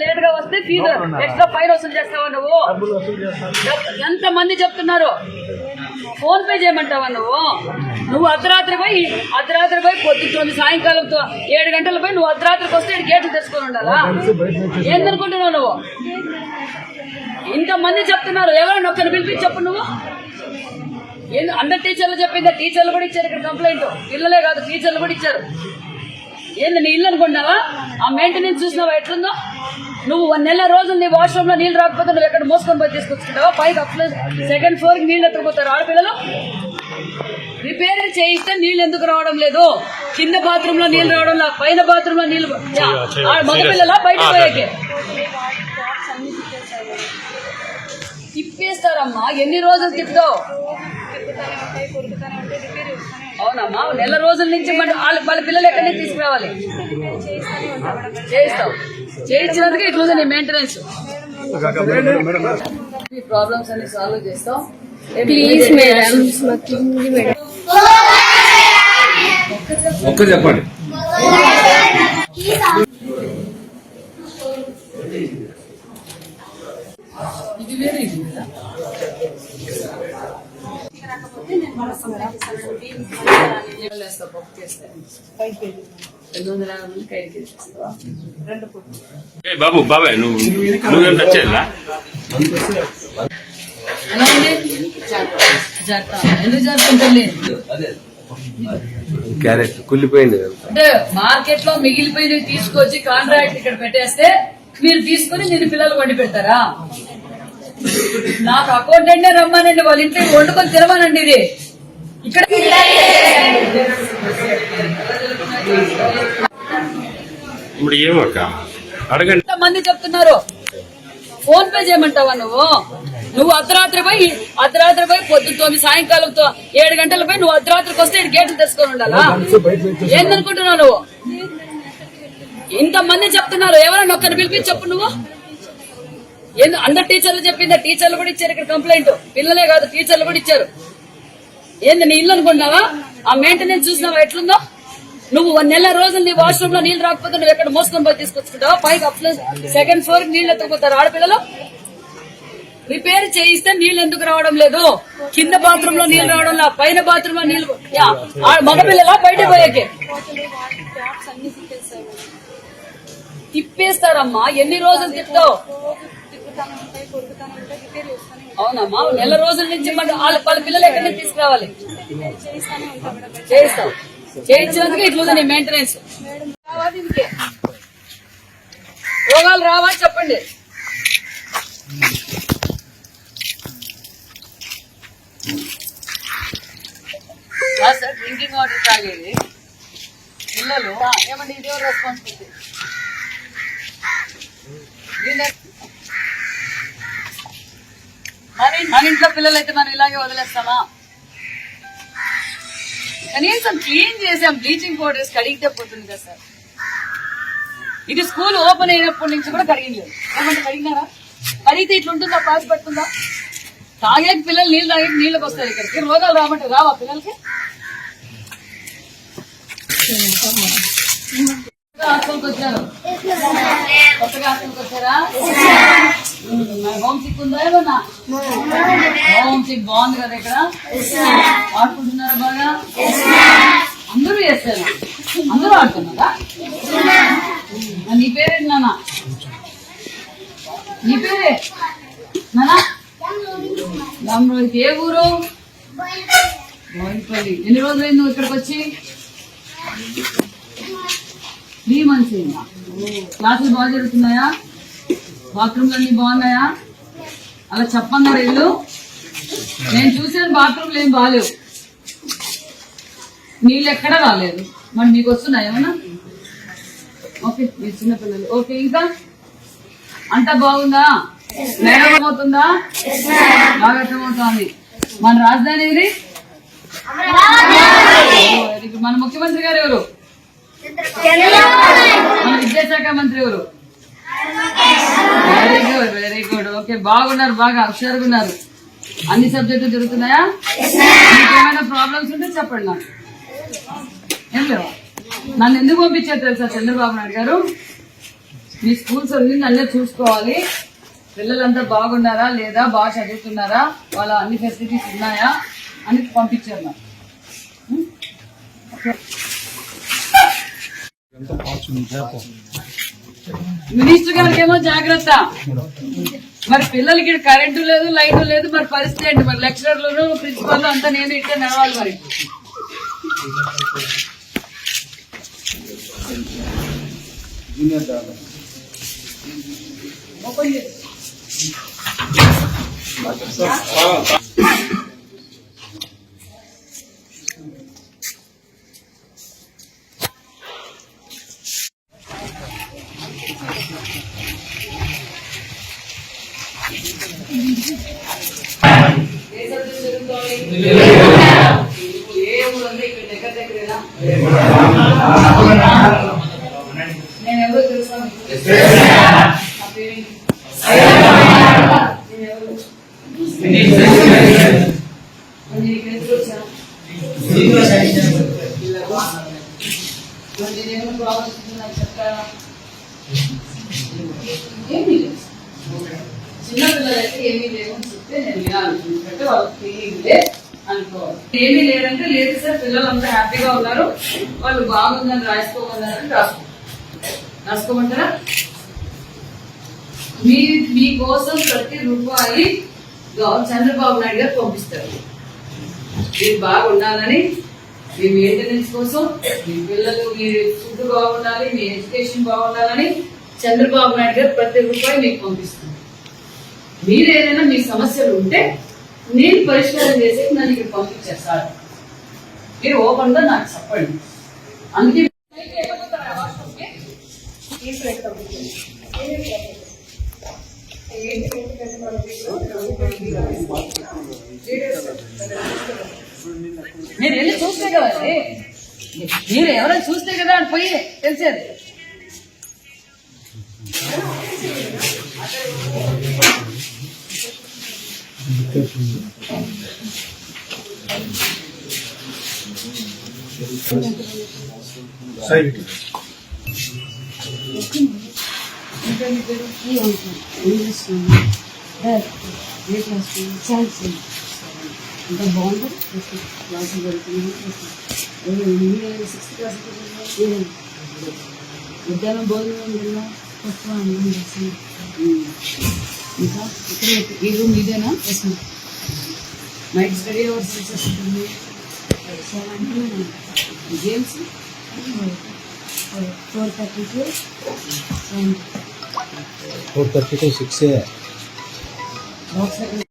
లేట్గా వస్తే fee extra fine వసూలు చేస్తావా నువ్వు? ఎంత మంది చెప్తున్నారు? ఫోన్ పే చేయమంటావా నువ్వు? నువ్వు అర్ధరాత్రి పోయి అర్ధరాత్రి పోయి పొద్దు తొమ్మిది సాయంకాలం ఏడు గంటల పోయి నువ్వు అర్ధరాత్రికి వస్తే గేట్లు తెచ్చుకొని ఉండాలా? ఏందనుకుంటున్నావు నువ్వు? ఇంతమంది చెప్తున్నారు. ఎవరైనా ఒక్కరిని పిలిపించి చెప్పు నువ్వు. అందరు టీచర్లు చెప్పిందా? టీచర్లు కూడా ఇచ్చారు ఇక్కడ కంప్లైంట్ పిల్లలే కాదు టీచర్లు కూడా ఇచ్చారు. ఏంది నీ ఇల్లు ఆ మెయింటెనెన్స్ చూసినావా? ఎట్లుందో? నువ్వు నెల రోజులు నీ వాష్రూమ్లో నీళ్ళు రాకపోతే నువ్వు ఎక్కడ మోసుకొని పోయి తీసుకొచ్చుకుంటావా? పైకి అప్లై సెకండ్ ఫ్లోర్కి నీళ్ళు ఎత్తుకుపోతారు ఆడపిల్లలు. రిపేర్ చేయిస్తే నీళ్ళు ఎందుకు రావడం లేదు? కింద బాత్రూమ్లో నీళ్ళు రావడం లేదు. పైన బాత్రూమ్లో నీళ్ళు ఆ మగపిల్లల బయట పోయాకే. తిప్పేస్తారమ్మా. ఎన్ని రోజులు తిప్పుతావు? అవునమ్మా నెల రోజుల నుంచి వాళ్ళ వాళ్ళ పిల్లలు ఎక్కడి నుంచి తీసుకురావాలి? చేయిస్తావు చేయించినందుకు ఇట్లా నీ మెయింటెనెన్స్ ప్రాబ్లమ్స్ అన్ని సాల్వ్ చేస్తాం. ప్లీజ్ మేడం ఒక్క చెప్పండి ఇది వేరే ఇది పప్పు చేస్తే రెండు వందల యాభై బాబు బాబాయ్ నువ్వు నువ్వేం జరుగుతుంటలేదు క్యారెట్ కుళ్ళిపోయింది అంటే మార్కెట్లో మిగిలిపోయినవి తీసుకొచ్చి కాంట్రాక్ట్ ఇక్కడ పెట్టేస్తే మీరు తీసుకుని నేను పిల్లలు వండి పెడతారా? నాకు అకౌంటెంట్ రమ్మానండి వాళ్ళ ఇంట్లో వండుకొని తినమనండి ఇది. ఇక్కడ ఇప్పుడు ఏమక్క? అడగండి. మంది చెప్తున్నారు? ఫోన్ పే చేయమంటావా నువ్వు? నువ్వు అర్ధరాత్రి పోయి అర్ధరాత్రి పోయి పొద్దు తొమ్మిది సాయంకాలం తో- ఏడు గంటల పోయి నువ్వు అర్ధరాత్రికి వస్తే గేట్లు తెచ్చుకొని ఉండాలా? ఏందనుకుంటున్నావు నువ్వు? ఇంతమంది చెప్తున్నారు. ఎవరైనా ఒక్కరిని పిలిపించి చెప్పు నువ్వు. ఏంది అందరు టీచర్లు చెప్పిందా? టీచర్లు కూడా ఇచ్చారు ఇక్కడ కంప్లైంట్ పిల్లలే కాదు టీచర్లు కూడా ఇచ్చారు. ఏంది నీ ఇల్లు అనుకున్నావా? ఆ మెయింటెనెన్స్ చూసినావా? ఎట్లుందో? నువ్వు ఒక నెల రోజులు నీ వాష్రూమ్లో నీళ్ళు రాకపోతే నువ్వు ఎక్కడ మోసుకొని పోయి తీసుకొచ్చుకుంటావా? పైకి అప్ సెకండ్ ఫ్లోర్ నీళ్ళు ఎత్తుకుపోతారు ఆడపిల్లలు. రిపేర్ చేయిస్తే నీళ్ళు ఎందుకు రావడం లేదు? కింద బాత్రూమ్లో నీళ్ళు రావడం లేదు. పైన బాత్రూమ్లో నీళ్ళు యా, ఆ మగపిల్లల బయట పోయాకే. తిప్పేస్తారమ్మా. ఎన్ని రోజులు తిప్పుతావు? అవునమ్మా నెల రోజుల నుంచి మన వాళ్ళ వాళ్ళ పిల్లలు ఎక్కడ నుంచి తీసుకురావాలి? చేయిస్తాం. చేయించినందుకు ఇట్లా నీ మెయింటెనెన్స్ రోగాలు రావా చెప్పండి. డ్రింకింగ్ వాటర్ తాగేది. పిల్లలు ఏమండి ఇది రెస్పాన్సిబిలిటీ మన ఇంట్లో పిల్లలు అయితే మనం ఇలాగే వదిలేస్తామా? కనీసం క్లీన్ చేసాం బ్లీచింగ్ పౌడర్స్ కడిగితే పోతుంది కదా సార్. ఇది స్కూల్ ఓపెన్ అయినప్పటి నుంచి కూడా కడిగింది. ఏమంటే కడిగినారా? కడిగితే ఇట్లుంటుందా? ఉంటుందా పడుతుందా తాగేకి పిల్లలు నీళ్ళు తాగేకి నీళ్ళకి వస్తారు ఇక్కడికి. రోగాలు రామంటే రావా పిల్లలకి? హాస్టల్కి వచ్చారు? కొత్తగా హాస్టల్కి వచ్చారా? హోమ్ సిక్ ఉందా ఏమన్నా? హోమ్ సిక్ బాగుంది కదా ఇక్కడ? ఆడుకుంటున్నారా బాగా? అందరూ చేస్తారు? అందరూ ఆడుతున్నారా? నీ పేరేంటి నాన్న? నీ పేరే? నానా రామరోహిత్ ఏ ఊరు? బోయిపల్లి ఎన్ని రోజులైంది నువ్వు ఇక్కడికి వచ్చి? త్రీ మంత్స్ అయిందా? క్లాసులు బాగా జరుగుతున్నాయా? బాత్రూమ్లు అన్ని బాగున్నాయా? అలా చెప్పన్నారు ఇల్లు నేను చూసిన బాత్రూమ్లు ఏం బాగాలేవు నీళ్ళు ఎక్కడా రాలేదు. మరి మీకు వస్తున్నాయి ఏమన్నా? ఓకే మీరు చిన్నపిల్లలు. ఓకే ఇంకా? అంతా బాగుందా? మేడం అవుతుందా బాగా అర్థమవుతోంది. మన రాజధాని ఏది. మన ముఖ్యమంత్రి గారు ఎవరు? మన విద్యాశాఖ మంత్రి ఎవరు? Very good very good okay బాగున్నారు బాగా హుషారుగా ఉన్నారు. అన్ని సబ్జెక్టులు జరుగుతున్నాయా? మీకు ఏమైనా ప్రాబ్లమ్స్ ఉంటే చెప్పండి నాకు. ఏం లేవా. నన్ను ఎందుకు పంపించారు తెలుసా చంద్రబాబు నాయుడు గారు? మీ స్కూల్స్ అన్ని నన్నే చూసుకోవాలి. పిల్లలంతా బాగున్నారా లేదా? బాగా చదువుతున్నారా? వాళ్ళ అన్ని ఫెసిలిటీస్ ఉన్నాయా? అని పంపించారు నాకు. మినిస్టర్ గారికి ఏమో జాగ్రత్త. మరి పిల్లలకి ఇక్కడ కరెంటు లేదు లైట్ లేదు మరి పరిస్థితి ఏంటి? మరి లెక్చరర్లు ప్రిన్సిపల్ అంతా నేను ఇట్లా నడవాలి మరి. ఓపెన్ చేసి నేను ఎవరో తెలుసా మీకు? నా పేరేంటి? నేను ఎవరు? మరి నేను ఇక్కడ ఎందుకు వచ్చాను? మరి నేను ఏమైనా ప్రాబ్లమ్స్ ఉంటే నాకు చెప్తారా? ఏమీ లేదు. చిన్నపిల్లలైతే ఏమీ లేవని చెప్తే నేను వినాలి వాళ్ళకి తెలియదులే అనుకోవాలి. ఏమీ లేదంటే లేదు సార్ పిల్లలు అంతా హ్యాపీగా ఉన్నారు. వాళ్ళు బాగుందని రాసుకోమన్నారని రాసుకో రాసుకోమంటారా? మీ మీకోసం ప్రతి రూపాయి చంద్రబాబు నాయుడు గారు పంపిస్తారు. మీరు బాగుండాలని మీ మెయింటెనెన్స్ కోసం మీ పిల్లలు మీ ఫుడ్ బాగుండాలి మీ ఎడ్యుకేషన్ బాగుండాలని చంద్రబాబు నాయుడు గారు ప్రతి రూపాయి మీకు పంపిస్తారు. మీరు ఏదైనా మీ సమస్యలు ఉంటే నేను పరిష్కారం చేసి నన్ను ఇక్కడ పంపించారు సార్ మీరు ఓపెన్గా నాకు చెప్పండి. అందుకే మీరు వెళ్ళి చూస్తే కదా మీరు ఎవరైనా చూస్తే కదా అని పోయి తెలిసేది. సైడ్ ఇంకా బాగుంటుంది క్లాస్ సిక్స్త్ క్లాస్ మధ్యాహ్నం భోజనం తిన్నా ఇంకా ఇక్కడ ఈ రూమ్ ఇదేనా నైట్ స్టడీ అవర్స్ చేస్తుంది games four thirty to four thirty to six box